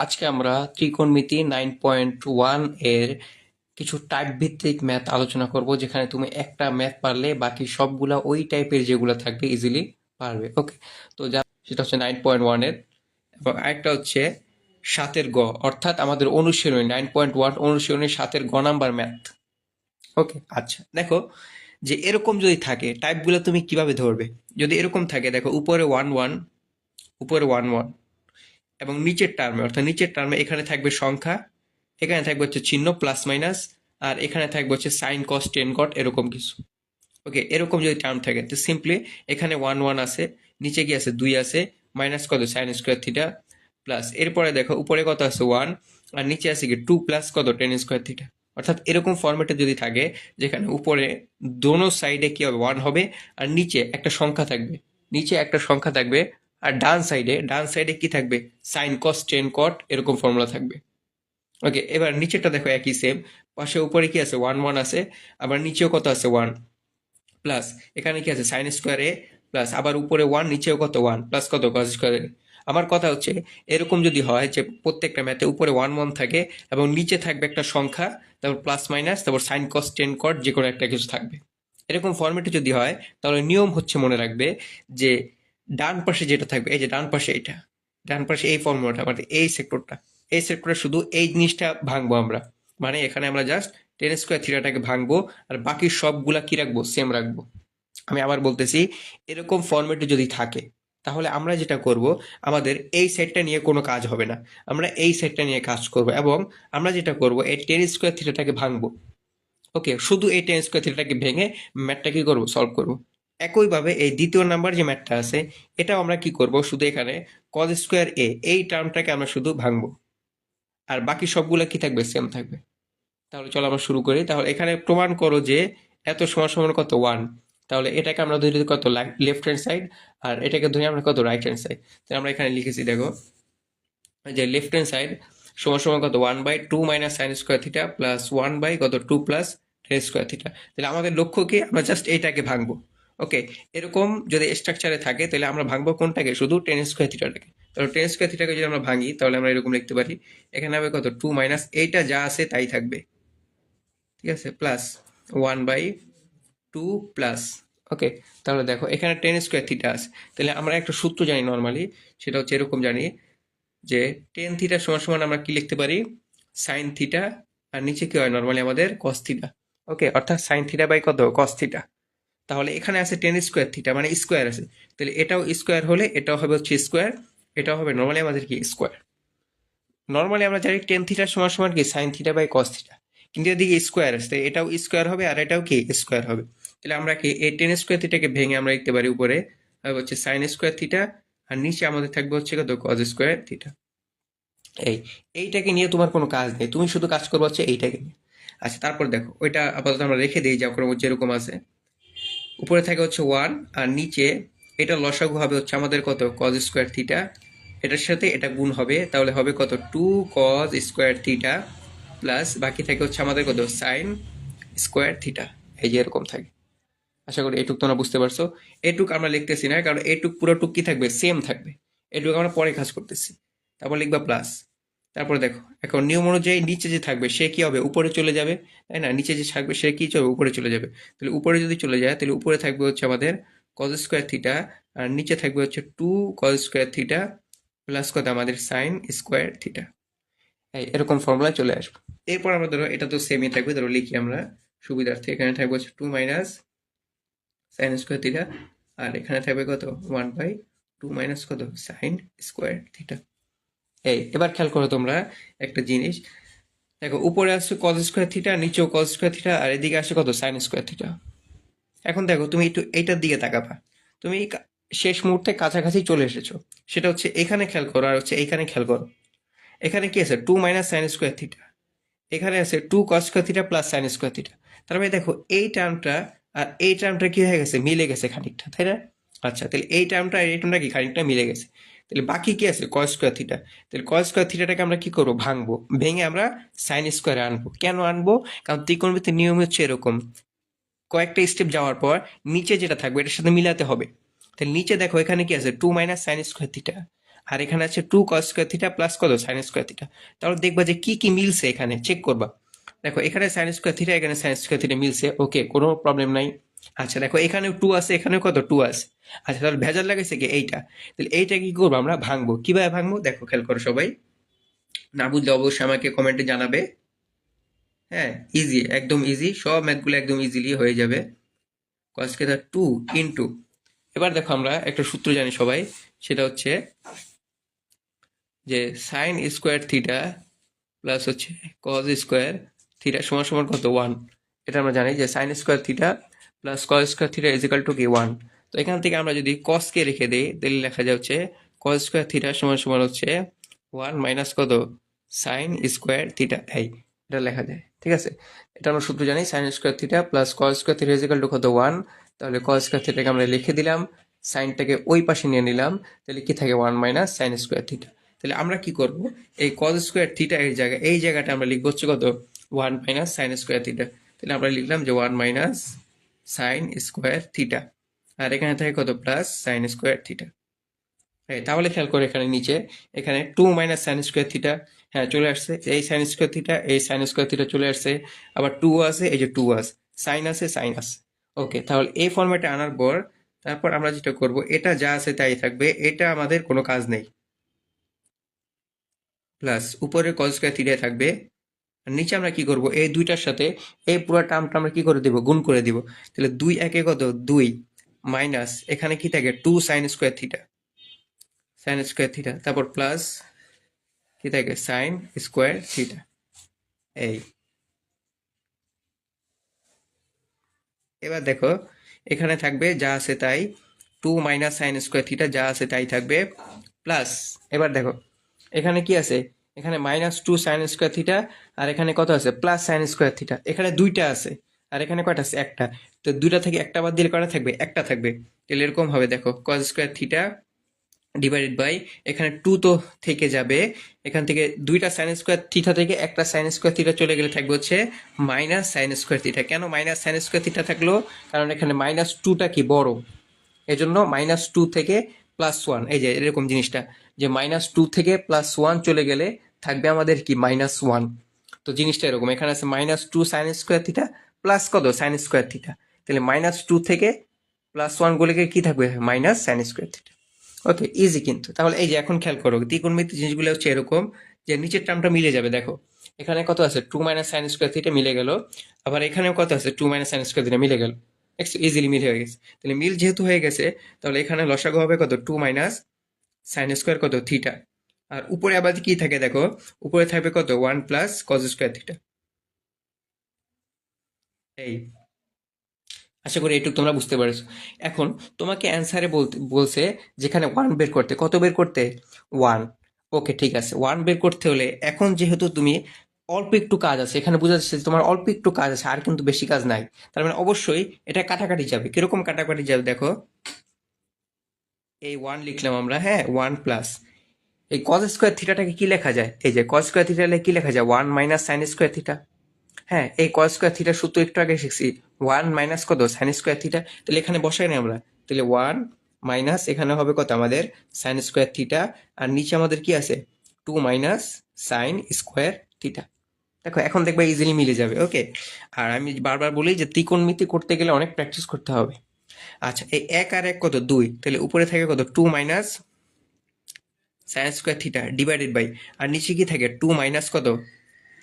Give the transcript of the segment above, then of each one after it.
আজকে আমরা ত্রিকোণমিতি নাইন পয়েন্ট ওয়ানের কিছু টাইপ ভিত্তিক ম্যাথ আলোচনা করব, যেখানে তুমি একটা ম্যাথ পারলে বাকি সবগুলা ওই টাইপের যেগুলো থাকবে ইজিলি পারবে ওকে তো যা, সেটা হচ্ছে নাইন পয়েন্ট ওয়ানের এবং আরেকটা হচ্ছে সাতের গ, অর্থাৎ আমাদের অনুশীলনী নাইন পয়েন্ট ওয়ান অনুশীলনী সাতের গ নাম্বার ম্যাথ ওকে আচ্ছা দেখো যে এরকম যদি থাকে টাইপগুলো তুমি কীভাবে ধরবে? যদি এরকম থাকে, দেখো উপরে ওয়ান ওয়ান উপরে ওয়ান ওয়ান এবং নিচের টার্মে অর্থাৎ নিচের টার্মে এখানে থাকবে সংখ্যা, এখানে থাকবে হচ্ছে চিহ্ন প্লাস মাইনাস আর এখানে থাকবে হচ্ছে সাইন কস টেন কট এরকম কিছু। ওকে এরকম যদি টার্ম থাকে, তো সিম্পলি এখানে ওয়ান ওয়ান আছে, নিচে কি আছে? দুই আছে মাইনাস কত? সাইন স্কোয়ার থিটা প্লাস এরপরে দেখো, উপরে কত আছে? ওয়ান আর নিচে আছে কি? টু প্লাস কত? টেন স্কোয়ার থিটা অর্থাৎ এরকম ফর্মেটে যদি থাকে, যেখানে উপরে দোনো সাইডে কি হবে? ওয়ান হবে, আর নিচে একটা সংখ্যা থাকবে। নিচে একটা সংখ্যা থাকবে আর ডান সাইডে ডান সাইডে কি থাকবে? সাইন কস টেন কট এরকম ফর্মুলা থাকবে। ওকে এবার নিচেরটা দেখো একই সেম পাশে উপরে কি আছে? ওয়ান ওয়ান আছে। আবার নিচেও কত আছে? ওয়ান প্লাস এখানে কি আছে? সাইন স্কোয়ার প্লাস আবার উপরে ওয়ান নিচেও কত? ওয়ান প্লাস কত? কস স্কোয়ার আমার কথা হচ্ছে, এরকম যদি হয় যে প্রত্যেকটা ম্যাথে উপরে ওয়ান ওয়ান থাকে এবং নিচে থাকবে একটা সংখ্যা, তারপর প্লাস মাইনাস তারপর সাইন কস টেন কট যে কোনো একটা কিছু থাকবে। এরকম ফর্মেটে যদি হয়, তাহলে নিয়ম হচ্ছে মনে রাখবে যে ডান পাশে যেটা থাকবে, এই যে ডান পাশে এটা ডান পাশে এই ফর্মুলাটা মানে এই সেক্টরটা এই সেক্টরে শুধু এই জিনিসটা ভাঙবো আমরা। মানে এখানে আমরা জাস্ট টেন স্কোয়ার থিটাটাকে ভাঙবো, আর বাকি সবগুলা কি রাখব? সেম রাখব। আমি আবার বলতেছি, এরকম ফর্মেটে যদি থাকে, তাহলে আমরা যেটা করব, আমাদের এই সেটটা নিয়ে কোনো কাজ হবে না। আমরা এই সেটটা নিয়ে কাজ করব এবং আমরা যেটা করব, এই টেন স্কোয়ার থিটাটাকে ভাঙবো। ওকে শুধু এই টেন স্কোয়ার থিটাটাকে ভেঙে ম্যাটটা কি করব? সলভ করব। একইভাবে এই দ্বিতীয় নাম্বার যে ম্যাথটা আছে, এটাও আমরা কি করব? শুধু এখানে কজ স্কোয়ার এ এই টার্মটাকে আমরা শুধু ভাঙবো। আর বাকি সবগুলো কি থাকবে? সেম থাকবে। তাহলে চলো আমরা শুরু করি। তাহলে এখানে প্রমাণ করো যে এত সমান সমান কত ওয়ান তাহলে এটাকে আমরা ধরি কত লেফট হ্যান্ড সাইড আর এটাকে ধরি আমরা কত রাইট হ্যান্ড সাইড তাহলে আমরা এখানে লিখেছি, দেখো, যে লেফট হ্যান্ড সাইড সমান সমান কত one by two minus sine square theta plus one by কত two plus tan square theta তাহলে আমাদের লক্ষ্য কি? আমরা জাস্ট এইটাকে ভাঙবো। ওকে, এরকম যদি স্ট্রাকচারে থাকে, তাহলে আমরা ভাঙবো কোনটাকে? শুধু টেন স্কোয়ার থিটাটাকে তাহলে টেন স্কোয়ার থিটাকে যদি আমরা ভাঙি, তাহলে আমরা এরকম লিখতে পারি, এখানে হবে কত? টু মাইনাস এইটা যা আছে তাই থাকবে। ঠিক আছে? Plus one by two plus okay, তাহলে দেখো, এখানে টেন স্কোয়ার থিটা আছে। তাহলে আমরা একটা সূত্র জানি নর্মালি সেটা হচ্ছে এরকম জানি যে টেন থিটা সমান সমান আমরা কি লিখতে পারি? সাইন থিটা আর নিচে কি হয় নর্মালি আমাদের? কস থিটা ওকে, অর্থাৎ সাইন থিটা বাই কত? কস থিটা তাহলে এখানে আছে টেন স্কোয়ার থিটা মানে স্কোয়ার আছে। তাহলে এটাও স্কোয়ার হলে এটাও হবে হচ্ছে স্কোয়ার এটাও হবে নর্মালি আমাদের কি স্কোয়ার নর্মালি আমরা জানি টেন থিটার সমান সমান কি? Sine theta by cos theta কিন্তু এদিকে স্কোয়ার আসছে এটাও স্কোয়ার হবে আর এটাও কি? স্কোয়ার হবে। তাহলে আমরা কি এই টেন স্কোয়ার থিটাকে ভেঙে আমরা লিখতে পারি উপরে হচ্ছে সাইন স্কোয়ার থিটা আর নিচে আমাদের থাকবে হচ্ছে কত? কজ স্কোয়ার থিটা এই, এইটাকে নিয়ে তোমার কোনো কাজ নেই। তুমি শুধু কাজ করব হচ্ছে এইটাকে নিয়ে। আচ্ছা তারপর দেখো, ওইটা আপাতত আমরা রেখে দিই, যা করে যেরকম আছে। উপরে থাকে হচ্ছে ওয়ান আর নিচে এটা লসাগু হবে হচ্ছে আমাদের কত? কজ স্কোয়ার থিটা এটার সাথে এটা গুণ হবে, তাহলে হবে কত? Two cos square theta plus বাকি থাকে হচ্ছে আমাদের কত? সাইন স্কোয়ার থিটা এই যে এরকম থাকে। আশা করি এটুক তোমরা বুঝতে পারছ। এটুক আমরা লিখতেছি না, কারণ এটুক পুরো টুক কি থাকবে? সেম থাকবে। এটুক আমরা পরে কাজ করতেছি। তারপর লিখবা প্লাস তারপর দেখো, এখন নিয়ম অনুযায়ী নিচে যে থাকবে সে কি হবে? উপরে চলে যাবে, তাই না? নিচে যে থাকবে সে কি চলবে? উপরে চলে যাবে। তাহলে উপরে যদি চলে যায়, তাহলে উপরে থাকবে হচ্ছে আমাদের কজ স্কোয়ার থিটা আর নিচে থাকবে হচ্ছে two cos square theta plus কত? আমাদের সাইন স্কোয়ার থিটা এই এরকম ফর্মুলা চলে আসবে। এরপর আমরা ধরো, এটা তো সেমই থাকবে, ধরো লিখি আমরা। সুবিধার্থে এখানে থাকবে হচ্ছে two minus sine square theta আর এখানে থাকবে কত? ওয়ান বাই টু মাইনাস কত? সাইন স্কোয়ার থিটা এই, এবার খেয়াল করো তোমরা একটা জিনিস। দেখো, উপরে আসছে কজ স্কোয়ার থিটা নিচেও কজ স্কোয়ার থিটা আর এদিকে আসছে কত? সাইন স্কোয়ার থিটা এখন দেখো, তুমি একটু এইটার দিকে তাকাবা। তুমি শেষ মুহূর্তে কাছাকাছি চলে এসেছ। সেটা হচ্ছে এখানে খেয়াল করো, আর হচ্ছে এইখানে খেয়াল করো। এখানে কি আছে? Two minus sine square theta এখানে আছে two cos square theta plus sine square theta তার মানে দেখো, এই টার্মটা আর এই টার্মটা কি হয়ে গেছে? মিলে গেছে খানিকটা, তাই না? আচ্ছা তাহলে এই টার্মটা আর এই টার্মটা কি? খানিকটা মিলে গেছে। তাহলে বাকি কি আছে? কস স্কোয়ার থিটা তাহলে কস স্কোয়ার থিটাটাকে আমরা কি করব? ভাঙবো। ভেঙে আমরা সাইন স্কোয়ারে আনব। কেন আনব? কারণ ত্রিকোণমিতির নিয়ম হচ্ছে এরকম। কয়েকটা স্টেপ যাওয়ার পর নিচে যেটা থাকবে এটার সাথে মিলাতে হবে। তাহলে নিচে দেখো এখানে কি আছে? Two minus sine square theta আর এখানে আছে two cos square theta plus কত? সাইন স্কোয়ার থিটা তাহলে দেখবা যে কি কি মিলছে এখানে? চেক করবা। দেখো, এখানে সাইন স্কোয়ার থিটা এখানে সাইন স্কোয়ার থিটা মিলছে। ওকে কোনো প্রবলেম নাই। আচ্ছা দেখো, এখানেও টু আছে, এখানেও কত? টু আছে। আচ্ছা তাহলে ভেজাল লাগাইছে কি? এইটা। তাহলে এইটা কি করব আমরা? ভাঙবো। কীভাবে ভাঙবো? দেখো, খেয়াল করো সবাই। না বুঝলে অবশ্যই আমাকে কমেন্টে জানাবে। হ্যাঁ ইজি একদম ইজি সব ম্যাথগুলো একদম ইজিলি হয়ে যাবে। কস কে টু ইন্টু এবার দেখো আমরা একটা সূত্র জানি সবাই। সেটা হচ্ছে যে সাইন স্কোয়ার থিটা প্লাস হচ্ছে কজ স্কোয়ার থিটা সমান সমান কত? ওয়ান এটা আমরা জানি যে sine square theta plus cos square theta equal to কি ওয়ান তো এখান থেকে আমরা যদি কসকে রেখে দিই, তাহলে লেখা যাচ্ছে কজ স্কোয়ার থিটা সমান সমান হচ্ছে ওয়ান মাইনাস কত? সাইন স্কোয়ার থিটা এই এটা লেখা যায়, ঠিক আছে? এটা আমরা সূত্র জানি sine square theta plus cos square theta equal to কত? ওয়ান তাহলে কজ স্কোয়ার থিটাকে আমরা লিখে দিলাম সাইনটাকে ওই পাশে নিয়ে নিলাম, তাহলে কি থাকে? One minus sine square theta তাহলে আমরা কি করব? এই কজ স্কোয়ার থিটা এর জায়গায়, এই জায়গাটা আমরা লিখব হচ্ছে কত? One minus sine square theta তাহলে আমরা লিখলাম যে one minus sine square theta আর এখানে থাকে কত? প্লাস সাইন স্কোয়ার থিটা এই তাহলে খেয়াল করে এখানে নিচে। এখানে two minus sine square theta হ্যাঁ চলে আসছে। এই সাইন স্কোয়ার থিটা এই সাইন স্কোয়ার থিটা চলে আসছে। আবার টু আছে, এই যে টু আছে। সাইন আছে সাইন আছে। ওকে তাহলে এই ফর্মেটে আনার পর তারপর আমরা যেটা করব, এটা যা আছে তাই থাকবে। এটা আমাদের কোনো কাজ নেই। প্লাস উপরে কজ স্কোয়ার থিটা থাকবে। নিচে আমরা কি করব? এই দুইটার সাথে এই পুরো টার্মটা আমরা কি করে দিব? গুণ করে দিব। তাহলে দুই একে কত? দুই মাইনাস এখানে কি থাকে? Two sine square theta sine square theta তারপর প্লাস কি থাকে? সাইন স্কোয়ার থিটা এই। এবার দেখো, এখানে থাকবে যা আছে তাই। Two minus sine square theta যা আছে তাই থাকবে। প্লাস এবার দেখো, এখানে কি আছে? এখানে minus two sine square theta আর এখানে কত আছে? প্লাস সাইন স্কোয়ার থিটা এখানে দুইটা আছে, আর এখানে কয়টা আছে? একটা। তো দুইটা থেকে একটা বাদ দিলে কয়টা থাকবে? একটা থাকবে। তাহলে এরকম হবে, দেখো cos square theta divided by এখানে টু তো থেকে যাবে। এখান থেকে দুইটা সাইন স্কোয়ার থিটা থেকে একটা সাইন স্কোয়ার থিটা চলে গেলে থাকবে হচ্ছে মাইনাস সাইন স্কোয়ার থিটা কেন মাইনাস সাইন স্কোয়ার থিটা থাকল? কারণ এখানে মাইনাস টুটা কি? বড়। এজন্য মাইনাস টু থেকে প্লাস ওয়ান এই যে এরকম জিনিসটা। যে মাইনাস টু থেকে প্লাস ওয়ান চলে গেলে থাকবে আমাদের কি? মাইনাস ওয়ান তো জিনিসটা এরকম। এখানে আছে minus two sine square theta plus কত? সাইন স্কোয়ার থিটা তাহলে মাইনাস টু থেকে প্লাস ওয়ান গুলিকে কি থাকবে? Minus sine square theta okay easy কিন্তু। তাহলে এই যে এখন খেয়াল করো ত্রিকোণমিতি জিনিসগুলো হচ্ছে এরকম যে নিচের টার্মটা মিলে যাবে। দেখো, এখানে কত আছে? Two minus sine square theta মিলে গেল। আবার এখানেও কত আছে? Two minus sine square theta মিলে গেল। ইজিলি মিল হয়ে গেছে। তাহলে মিল যেহেতু হয়ে গেছে, তাহলে এখানে লসাগু হবে কত? টু মাইনাস সাইন স্কোয়ার কত? থিটা আর উপরে আবার কি থাকে দেখো? উপরে থাকবে কত? One plus cos square theta এই। আশা করি এইটুকু তোমরা বুঝতে পারছ। এখন তোমাকে অ্যান্সারে বলতে, বলছে যেখানে ওয়ান বের করতে। কত বের করতে? ওয়ান ওকে ঠিক আছে। ওয়ান বের করতে হলে এখন যেহেতু তুমি অল্প একটু কাজ আছে, এখানে বোঝা যাচ্ছে তোমার অল্প একটু কাজ আছে, আর কিন্তু বেশি কাজ নাই। তার মানে অবশ্যই এটা কাটাকাটি যাবে। কীরকম কাটাকাটি যাবে দেখো? এই ওয়ান লিখলাম আমরা হ্যাঁ ওয়ান প্লাস এই কজ স্কোয়ার থিটাটাকে কি লেখা যায়? এই যে কজ স্কোয়ার থিটা কি লেখা যায়? One minus sine square theta হ্যাঁ এই কজ স্কোয়ার থিটা সূত্র একটু আগে শিখছি। ওয়ান মাইনাস কত? সাইন স্কোয়ার থিটা তাহলে এখানে বসাই না আমরা। তাহলে ওয়ান মাইনাস এখানে হবে কত? আমাদের সাইন স্কোয়ার থিটা আর নিচে আমাদের কি আছে? Two minus sine square theta দেখো, এখন দেখবে ইজিলি মিলে যাবে ওকে আর আমি বারবার বলি যে ত্রিকোণমিতি করতে গেলে অনেক প্র্যাকটিস করতে হবে। আচ্ছা এই এক আর এক কত? দুই। তাহলে উপরে থাকে কত? Two minus sine square theta divided by আর নিচে কি থাকে? টু মাইনাস কত?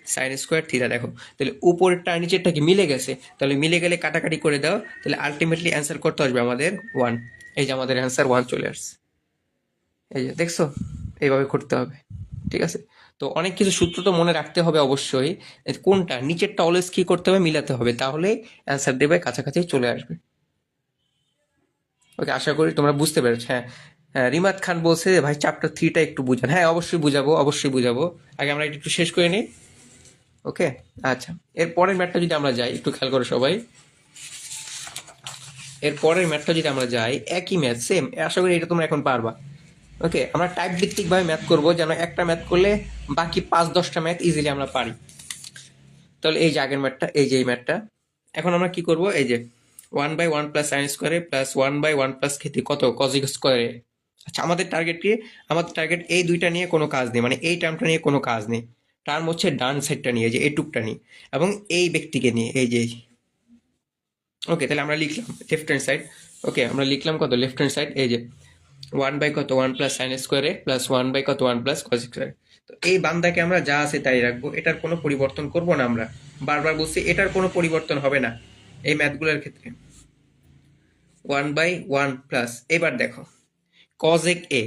সাইন স্কোয়ার থিটা দেখো। তাহলে উপরেরটা আর নিচেরটা কি মিলে গেছে? তাহলে মিলে গেলে কাটাকাটি করে দাও। তাহলে আলটিমেটলি অ্যান্সার করতে আসবে আমাদের ওয়ান এই যে আমাদের অ্যান্সার ওয়ান চলে আসছে। এই যে, দেখছ? এইভাবে করতে হবে। ঠিক আছে? তো অনেক কিছু সূত্র তো মনে রাখতে হবে অবশ্যই। কোনটা? নিচেরটা অলওয়েজ কি করতে হবে? মিলাতে হবে। তাহলে অ্যান্সার দেবে, কাছাকাছি চলে আসবে। ওকে, আশা করি তোমরা বুঝতে পেরেছ। হ্যাঁ রিমাত খান বলছে ভাই চ্যাপ্টার থ্রিটা একটু বুঝান। হ্যাঁ অবশ্যই বুঝাবো অবশ্যই বুঝাবো। আগে আমরা একটু শেষ করে নিই। ওকে আচ্ছা। এর পরের ম্যাটটা যদি আমরা যাই, একটু খেয়াল করো সবাই। এর পরের ম্যাথটা যদি আমরা যাই, একই ম্যাথ সেম আশা করি এটা তোমরা এখন পারবা। ওকে, আমরা টাইপ ভিত্তিকভাবে ম্যাথ করব, যেন একটা ম্যাথ করলে বাকি পাঁচ, দশটা ম্যাথ ইজিলি আমরা পারি। তাহলে এই যে আগের ম্যাথটা, এই যে এই ম্যাথটা। এখন আমরা কি করব? এই যে one by one plus sine square A plus one by one plus খেতে কত? কজিক স্কোয়ারে আচ্ছা আমাদের টার্গেট কি? আমাদের টার্গেট এই দুইটা নিয়ে কোনো কাজ নেই মানে এই টার্মটা নিয়ে কোনো কাজ নেই। টার্ম হচ্ছে ডান সাইডটা নিয়ে যে এটুকটা নিয়ে। এবং এই ব্যক্তিকে নিয়ে, এই যে ওকে তাহলে আমরা লিখলাম লেফট হ্যান্ড সাইড ওকে আমরা লিখলাম কত? লেফট হ্যান্ড সাইড এই যে ওয়ান বাই কত? One plus sine square A plus one by কত? One plus cos square A তো এই বান্দাকে আমরা যা আছে তাই রাখব, এটার কোনো পরিবর্তন করব না আমরা। বারবার বলছি, এটার কোনো পরিবর্তন হবে না। এই ম্যাথগুলোর ক্ষেত্রে। ওয়ান বাই ওয়ান প্লাস, এবার দেখো কজেক এ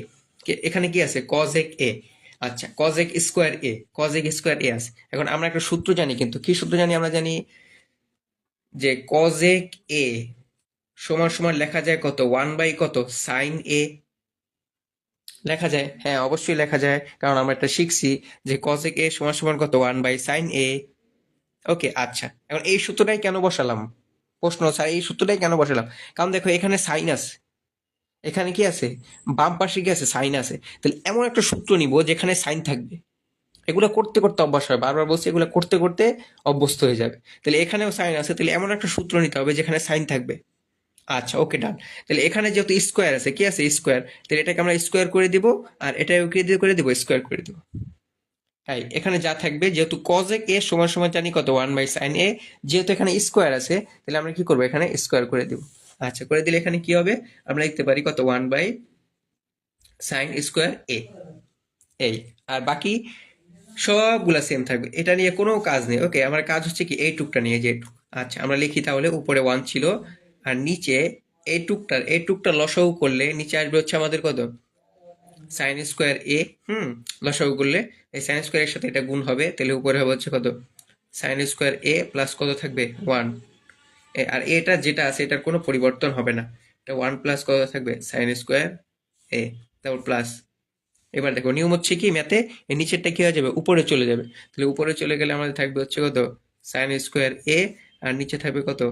এখানে কি আছে? কজ এক এ আচ্ছা কজ এক স্কোয়ার এ কজ এক স্কোয়ার এ আছে। এখন আমরা একটা সূত্র জানি কিন্তু, কি সূত্র জানি আমরা জানি? যে কজ এক এ সমান সমান লেখা যায় কত? ওয়ান বাই কত? সাইন এ লেখা যায়? হ্যাঁ অবশ্যই লেখা যায়, কারণ আমরা এটা শিখছি যে কজেক এ সমান সমান কত? One by sine A okay আচ্ছা এখন এই সূত্রটাই কেন বসালাম? প্রশ্ন, স্যার, এই সূত্রটাই কেন বসালাম? কারণ দেখো, এখানে সাইন আছে এখানে কি আছে? বাম পাশে কি আছে? সাইন আছে তাহলে এমন একটা সূত্র নিব যেখানে সাইন থাকবে। এগুলো করতে করতে অভ্যাস হয়। বারবার বলছি, এগুলো করতে করতে অভ্যস্ত হয়ে যাবে। তাহলে এখানেও সাইন আছে। তাহলে এমন একটা সূত্র নিতে হবে যেখানে সাইন থাকবে। আচ্ছা ওকে ডান তাহলে এখানে যেহেতু স্কোয়ার আছে, কি আছে? স্কোয়ার তাহলে এটাকে আমরা স্কোয়ার করে দিব, আর এটাকে কি করে দিব? স্কোয়ার করে দিব। হ্যাঁ এখানে যা থাকবে, যেহেতু কজেক এ সমান সমান জানি কত? ওয়ান বাই সাইন এ যেহেতু এখানে স্কোয়ার আছে, তাহলে আমরা কি করব? এখানে স্কোয়ার করে দিব। আচ্ছা করে দিলে এখানে কি হবে? আমরা লিখতে পারি কত? One by sine square A এই, আর বাকি সবগুলা সেম থাকবে। এটা নিয়ে কোনো কাজ নেই। ওকে আমার কাজ হচ্ছে কি, এই টুকটা নিয়ে যে আচ্ছা আমরা লিখি তাহলে উপরে ওয়ান ছিল, আর নিচে এই টুকটার এই টুকটা লসাগু করলে নিচে আসবে হচ্ছে আমাদের কত? সাইন স্কোয়ার এ হুম, লসাগু করলে এই সাইন স্কোয়ারের সাথে এটা গুণ হবে, তাহলে উপরে হবে হচ্ছে কত? সাইন স্কোয়ার এ প্লাস কত থাকবে? ওয়ান আর এটা যেটা আছে, এটার কোনো পরিবর্তন হবে না। এটা ওয়ান প্লাস কত থাকবে? সাইন স্কোয়ার এ তারপর প্লাস এবার দেখো, নিয়ম হচ্ছে কি ম্যাথে এই নিচেরটা কি হয়ে যাবে? উপরে চলে যাবে। তাহলে উপরে চলে গেলে আমাদের থাকবে হচ্ছে কত? সাইন স্কোয়ার এ আর নিচে থাকবে কত?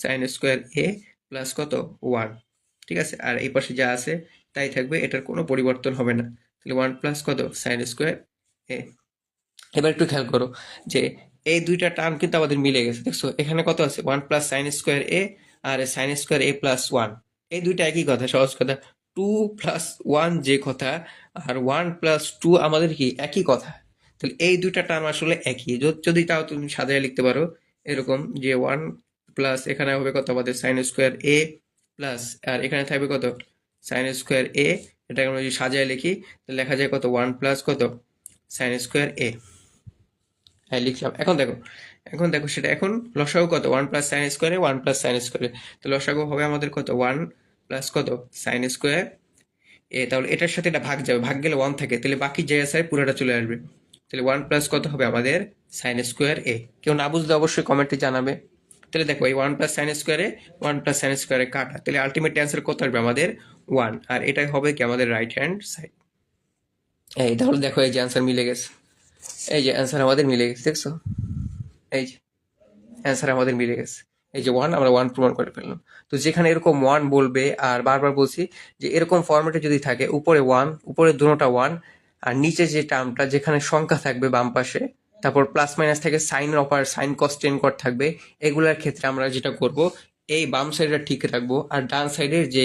সাইন স্কোয়ার এ প্লাস কত? ওয়ান ঠিক আছে? আর এই পাশে যা আছে, তাই থাকবে, এটার কোনো পরিবর্তন হবে না। তাহলে ওয়ান প্লাস কত? সাইন স্কোয়ার এবার একটু খেয়াল করো যে এই দুইটা টার্ম কিন্তু আমাদের মিলে গেছে। দেখছ, এখানে কত আছে? One plus sine square A R sine square A plus one এই দুইটা একই কথা, সহজ কথা। টু প্লাস ওয়ান যে কথা, আর ওয়ান প্লাস টু আমাদের কি? একই কথা। তাহলে এই দুইটা টার্ম আসলে একই। যদি- তাও তুমি সাজায় লিখতে পারো, এরকম যে ওয়ান প্লাস এখানে হবে কত? আমাদের সাইন স্কোয়ার এ প্লাস আর এখানে থাকবে কত? সাইন স্কোয়ার এ এটাকে আমরা যদি সাজায় লিখি, তাহলে লেখা যায় কত? ওয়ান প্লাস কত? সাইন স্কোয়ার এ হ্যাঁ লিখলাম। এখন দেখো এখন দেখো সেটা, এখন লসাগু কত? One plus sine square A one plus sine square A তো লসাগু হবে আমাদের কত? ওয়ান প্লাস কত? সাইন স্কোয়ার এ তাহলে এটার সাথে এটা ভাগ যাবে। ভাগ গেলে ওয়ান থাকে। তাহলে বাকি যে আছে, পুরোটা চলে আসবে। তাহলে ওয়ান প্লাস কত হবে আমাদের? সাইন স্কোয়ার এ কেউ না বুঝলে অবশ্যই কমেন্টে জানাবে। তাহলে দেখো, এই one plus sine square A one plus sine square A কাটা। তাহলে আলটিমেট অ্যান্সার কত আসবে আমাদের? ওয়ান আর এটা হবে কি? আমাদের রাইট হ্যান্ড সাইড এই তাহলে দেখো, এই যে অ্যান্সার মিলে গেছে। এই যে অ্যান্সার আমাদের মিলে গেছে, দেখছ? এই যে অ্যান্সার আমাদের মিলে গেছে। এই যে ওয়ান আমরা ওয়ান প্রমাণ করে ফেললাম। তো যেখানে এরকম ওয়ান বলবে, আর বারবার বলছি যে এরকম ফরম্যাটে যদি থাকে, উপরে ওয়ান উপরে দুটোটা ওয়ান আর নিচে যে টার্মটা যেখানে সংখ্যা থাকবে বাম পাশে, তারপর প্লাস মাইনাস থেকে sine upon sine cos tan cot থাকবে, এগুলোর ক্ষেত্রে আমরা যেটা করব, এই বাম সাইডটা ঠিক রাখব, আর ডান সাইডের যে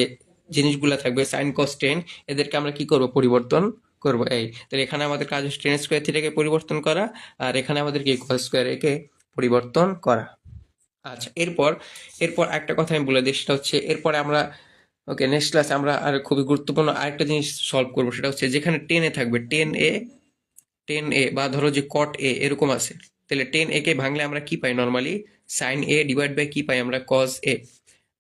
জিনিসগুলো থাকবে সাইন কস টেন এদেরকে আমরা কি করব, পরিবর্তন করব। এই, তাহলে এখানে আমাদের কাজ হচ্ছে টেন স্কোয়ার থিটাকে পরিবর্তন করা, আর এখানে আমাদের কি কস স্কোয়ার একে পরিবর্তন করা। আচ্ছা এরপর এরপর একটা কথা আমি বলে দিই, সেটা হচ্ছে এরপরে আমরা, ওকে নেক্সট ক্লাসে আমরা আর খুবই গুরুত্বপূর্ণ আরেকটা জিনিস সলভ করব, সেটা হচ্ছে যেখানে টেন এ থাকবে টেন এ টেন এ বা ধরো যে কট এ এরকম আছে। তাহলে টেন এ কে ভাঙলে আমরা কি পাই normally sine A divide by কি পাই আমরা? কজ এ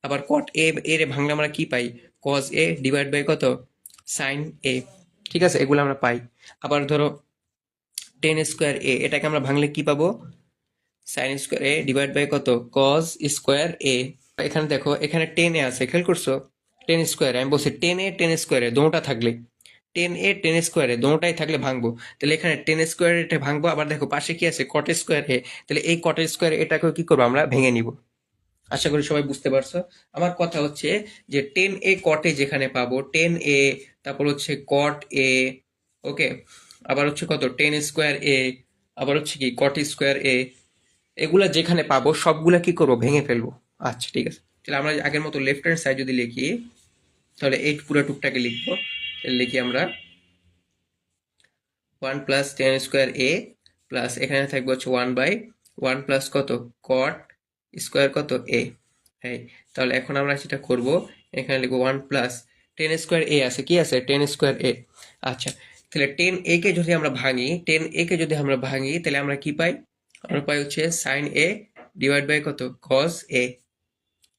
আবার কট এ এর ভাঙলে আমরা কি পাই? কজ এ ডিভাইড বাই কত? সাইন এ ঠিক আছে? এগুলো আমরা পাই। আবার ধরো টেন স্কোয়ার এ এটাকে আমরা ভাঙলে কি পাবো? Sine square A divide by কত? কজ স্কোয়ার এ এখানে দেখো, এখানে টেন এ আছে, খেয়াল করছ? টেন স্কোয়ার আমি বলছি টেন এ টেন স্কোয়ারে দোটা থাকলে। টেন এ টেন স্কোয়ারে দোটাই থাকলে ভাঙবো। তাহলে এখানে টেন স্কোয়ার এটা ভাঙবো, আবার দেখো পাশে কি আছে? কট স্কোয়ার এ তাহলে এই কট স্কোয়ার এটাকেও কি করব আমরা? ভেঙে নিব। আশা করি সবাই বুঝতে পারছ। আমার কথা হচ্ছে যে টেন এ কটে যেখানে পাবো। টেন এ তারপর হচ্ছে কট এ ওকে আবার হচ্ছে কত? টেন স্কোয়ার এ আবার হচ্ছে কি? কট স্কোয়ার এ এগুলা যেখানে পাবো, সবগুলা কি করব? ভেঙে ফেলব। আচ্ছা ঠিক আছে। তাহলে আমরা আগের মতো লেফট হ্যান্ড সাইড যদি লিখি, তাহলে এই পুরো টুকটাকে লিখব। লিখি আমরা one plus tan square A plus এখানে থাকবে হচ্ছে ওয়ান বাই ওয়ান প্লাস কত? কট স্কোয়ার কত এ এই তাহলে এখন আমরা সেটা করব। এখানে লিখব one plus tan square A আছে। কি আছে? টেন স্কোয়ার এ আচ্ছা তাহলে টেন এ কে যদি আমরা ভাঙি টেন এ কে যদি আমরা ভাঙি, তাহলে আমরা কি পাই? আমরা পাই হচ্ছে সাইন এ ডিভাইড বাই কত? কস এ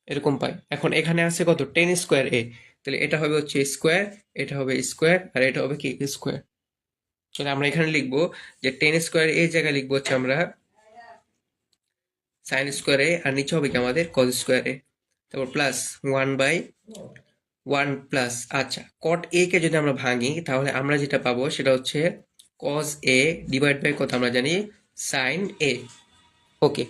এরকম পাই। এখন এখানে আছে কত? টেন স্কোয়ার এ তাহলে এটা হবে হচ্ছে স্কোয়ার এটা হবে স্কোয়ার আর এটা হবে কি? স্কোয়ার তাহলে আমরা এখানে লিখব যে টেন স্কোয়ার এই জায়গায় লিখব হচ্ছে আমরা সাইন স্কোয়ারে আর নিচে হবে কি আমাদের কজ স্কোয়ারে তারপর plus one by one plus আচ্ছা কট এ কে যদি আমরা ভাঙি, তাহলে আমরা যেটা পাবো সেটা হচ্ছে কজ এ ডিভাইড বাই কত আমরা জানি? সাইন এ ওকে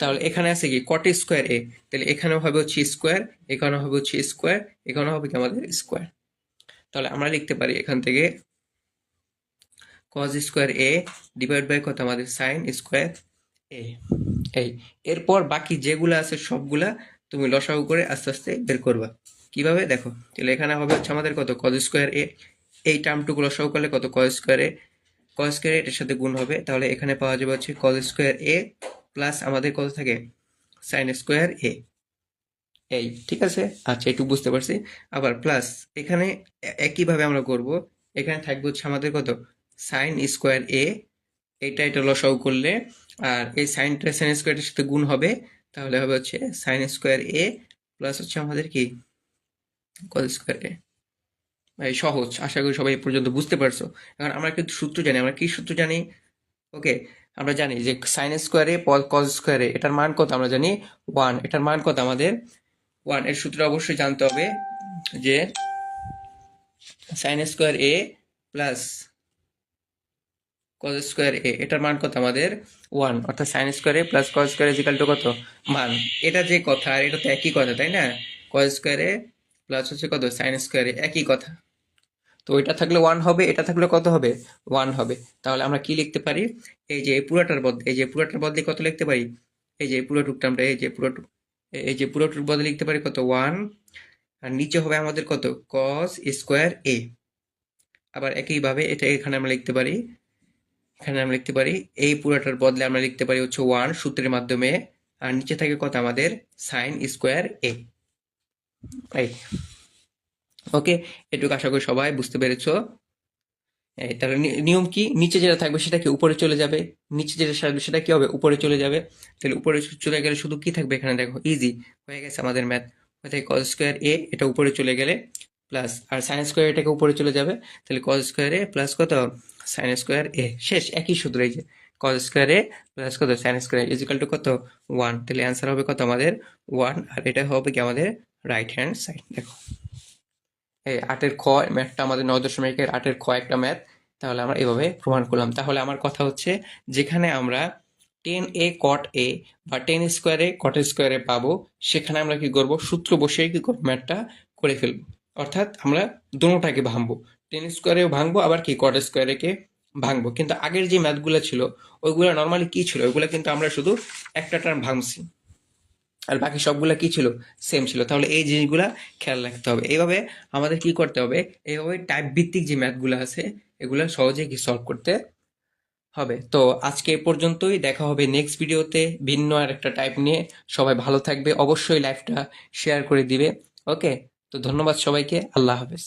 তাহলে এখানে আছে কি? কট স্কোয়ার এ তাহলে এখানেও হবে হচ্ছে স্কোয়ার এখানেও হবে হচ্ছে স্কোয়ার এখানেও হবে কি আমাদের স্কোয়ার তাহলে আমরা লিখতে পারি এখান থেকে cos square A divide by কত আমাদের? সাইন স্কোয়ার এ এই, এরপর বাকি যেগুলো আছে সবগুলা তুমি লসাগু করে আস্তে আস্তে বের করবা। কীভাবে? দেখো, তাহলে এখানে হবে হচ্ছে আমাদের কত? কজ স্কোয়ার এ এই টার্মটুকু লসাগু করলে কত? Cos square A cos square এটার সাথে গুণ হবে। তাহলে এখানে পাওয়া যাবে হচ্ছে কজ স্কোয়ার এ প্লাস আমাদের কত থাকে? সাইন স্কোয়ার এ এই, ঠিক আছে? আচ্ছা একটু বুঝতে পারছি। আবার প্লাস এখানে একইভাবে আমরা করব। এখানে থাকবে হচ্ছে আমাদের কত? সাইন স্কোয়ার এ এটা এটা লসাগু করলে আর এই সাইনটা সাইন স্কোয়ারের সাথে গুণ হবে, তাহলে হবে হচ্ছে সাইন স্কোয়ার এ প্লাস হচ্ছে আমাদের কি? কজ স্কোয়ার এ ভাই, সহজ। আশা করি সবাই পর্যন্ত বুঝতে পারছ। এখন আমরা কিন্তু সূত্র জানি। আমরা কি সূত্র জানি? ওকে, আমরা জানি যে সাইন স্কোয়ারে কজ স্কোয়ারে এটার মান কত? আমরা জানি ওয়ান এটার মান কত আমাদের? ওয়ানের সূত্র অবশ্যই জানতে হবে যে sine square A plus cos square A এটার মান কত আমাদের? ওয়ান অর্থাৎ sine square plus cos square equal to কত? মান এটা যে কথা, আর এটা তো একই কথা, তাই না? কজ স্কোয়ার প্লাস হচ্ছে কত? সাইন স্কোয়ার একই কথা। তো এটা থাকলে ওয়ান হবে, এটা থাকলে কত হবে? ওয়ান হবে। তাহলে আমরা কি লিখতে পারি? এই যে পুরোটার বদলে, এই যে পুরোটার বদলে কত লিখতে পারি? এই যে পুরো টুকটা আমরা, এই যে পুরো এই যে পুরো টুক বদলে লিখতে পারি কত? ওয়ান আর নিচে হবে আমাদের কত? কস স্কোয়ার এ আবার একইভাবে এটা এখানে আমরা লিখতে পারি এখানে আমরা লিখতে পারি, এই পুরোটার বদলে আমরা লিখতে পারি হচ্ছে ওয়ান সূত্রের মাধ্যমে, আর নিচে থাকে কত আমাদের? সাইন স্কোয়ার এ ওকে, এটুকু আশা করি সবাই বুঝতে পেরেছ। তাহলে নিয়ম কি? নিচে যেটা থাকবে সেটা কি? উপরে চলে যাবে। নিচে যেটা থাকবে সেটা কি হবে? উপরে চলে যাবে। তাহলে উপরে চলে গেলে শুধু কি থাকবে এখানে? দেখো ইজি হয়ে গেছে আমাদের ম্যাথ কোথায় কজ স্কোয়ার এ এটা উপরে চলে গেলে প্লাস আর সাইন স্কোয়ার এটাকে উপরে চলে যাবে। তাহলে কজ স্কোয়ার এ প্লাস কত? সাইন স্কোয়ার এ শেষ, একই সূত্র এই যে কজ স্কোয়ার এ প্লাস কত? সাইন স্কোয়ার ইজিক্যাল টু কত? ওয়ান তাহলে অ্যান্সার হবে কত আমাদের? ওয়ান আর এটা হবে কি আমাদের? রাইট হ্যান্ড সাইড দেখো। এই আটের খ ম্যাথটা আমাদের নয় দশমিকের আটের খ একটা ম্যাথ তাহলে আমরা এভাবে প্রমাণ করলাম। তাহলে আমার কথা হচ্ছে, যেখানে আমরা টেন এ কট এ বা টেন স্কোয়ারে কট স্কোয়ারে পাবো, সেখানে আমরা কি করব? সূত্র বসে কি করব? ম্যাথটা করে ফেলব। অর্থাৎ আমরা দুটোটাকে ভাঙবো। টেন স্কোয়ারেও ভাঙবো, আবার কি কট স্কোয়ারেকে ভাঙবো। কিন্তু আগের যে ম্যাথগুলো ছিল, ওইগুলো নর্মালি কি ছিল? ওইগুলো কিন্তু আমরা শুধু একটা টার্ম ভাঙছি। আর বাকি সবগুলো কি ছিল? সেম ছিল। তাহলে এই জিনিসগুলো খেয়াল রাখতে হবে। এইভাবে আমাদের কি করতে হবে? এইভাবে টাইপ ভিত্তিক যে ম্যাথগুলো আছে, এগুলো সহজে কি সলভ করতে হবে। তো আজকে এ পর্যন্তই। দেখা হবে নেক্সট ভিডিওতে ভিন্ন আর একটা টাইপ নিয়ে। সবাই ভালো থাকবে। অবশ্যই লাইভটা শেয়ার করে দিবে। ওকে তো ধন্যবাদ সবাইকে। আল্লাহ হাফেজ।